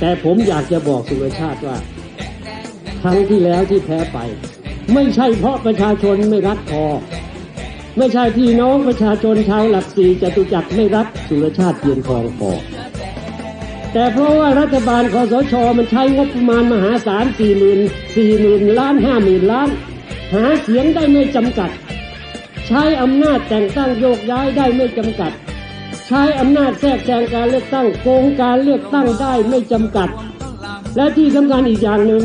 แต่ผมอยากจะบอกสุรชาติว่า ครั้งที่แล้วที่แพ้ไป ไม่ใช่เพราะประชาชนไม่รักพอ ไม่ใช่พี่น้องประชาชนชาวหลักสี่จตุจักรไม่รักสุรชาติเพียรทองพอแต่เพราะว่ารัฐบาลคอสชมันใช้งบประมาณมหาศาลสี่หมื่นสี่หมื่นล้านห้าหมื่นล้าน หาเสียงได้ไม่จำกัด ใช้อำนาจแต่งตั้งโยกย้ายได้ไม่จำกัด ใช้อำนาจแทรกแซงการเลือกตั้งโกงการเลือกตั้งได้ไม่จำกัด และที่สำคัญอีกอย่างหนึ่ง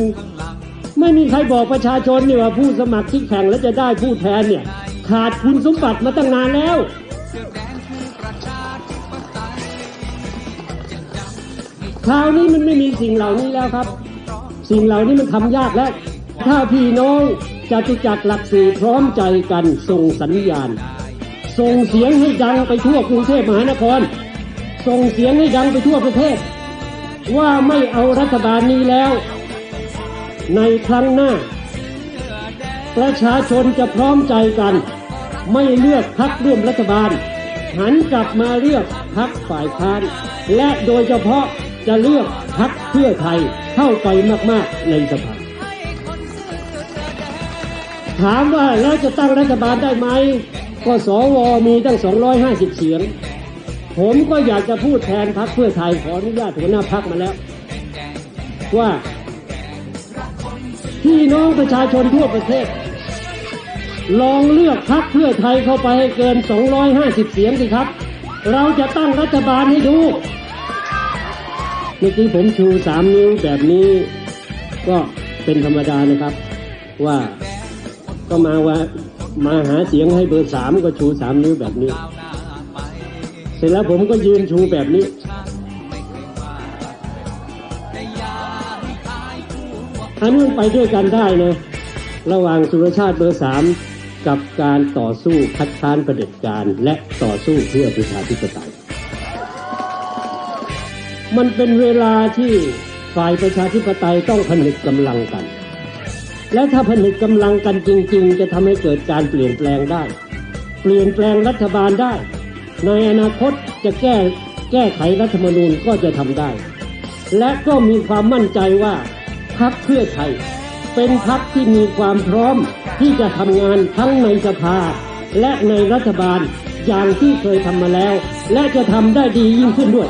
ไม่มีใครบอกประชาชนนี่ว่าผู้สมัครที่แข่งแล้วจะได้ผู้แทนเนี่ย ขาดคุณสมบัติมาตั้งนานแล้วคราวนี้มันไม่มีสิ่งเหล่านี้แล้วครับ สิ่งเหล่านี้มันทำยากแล้ว ถ้าพี่น้องจตุจักรหลักสี่พร้อมใจกันส่งสัญญาณ ส่งเสียงให้ดังไปทั่วกรุงเทพมหานคร ส่งเสียงให้ดังไปทั่วประเทศ ว่าไม่เอารัฐบาลนี้แล้ว ในครั้งหน้า ประชาชนจะพร้อมใจกัน ไม่เลือกพักร่วมรัฐบาล หันกลับมาเลือกพักฝ่ายค้าน และโดยเฉพาะจะเลือกพักเพื่อไทยเข้าไปมาก ๆ ในสภาถามว่าแล้วจะตั้งรัฐบาลได้ไหม ก็สวมีตั้ง 250 เสียง ผมก็อยากจะพูดแทนพักเพื่อไทยขออนุญาตหัวหน้าพักมาแล้ว ว่าพี่น้องประชาชนทั่วประเทศ ลองเลือกพักเพื่อไทยเข้าไปให้เกิน 250 เสียงสิครับ เราจะตั้งรัฐบาลให้ดูเมื่อกี้ผมชูสามนิ้วแบบนี้ก็เป็นธรรมดานะครับ ว่าก็มาว่า มาหาเสียงให้เบอร์สามก็ชูสามนิ้วแบบนี้ เสร็จแล้วผมก็ยืนชูแบบนี้ อันนี้ไปด้วยกันได้นะ ระหว่างสุรชาติเบอร์สามกับการต่อสู้คัดค้านประเด็จการและต่อสู้เพื่อประชาธิปไตย มันเป็นเวลาที่ฝ่ายประชาธิปไตยต้องผนึกกำลังกัน และถ้าผนึกกำลังกันจริง ๆ จะทำให้เกิดการเปลี่ยนแปลงได้ เปลี่ยนแปลงรัฐบาลได้ ในอนาคตจะแก้แก้ไขรัฐธรรมนูญก็จะทำได้ และก็มีความมั่นใจว่าพักเพื่อไทย เป็นพักที่มีความพร้อมที่จะทำงานทั้งในสภา และในรัฐบาลอย่างที่เคยทำมาแล้ว และจะทำได้ดียิ่งขึ้นด้วย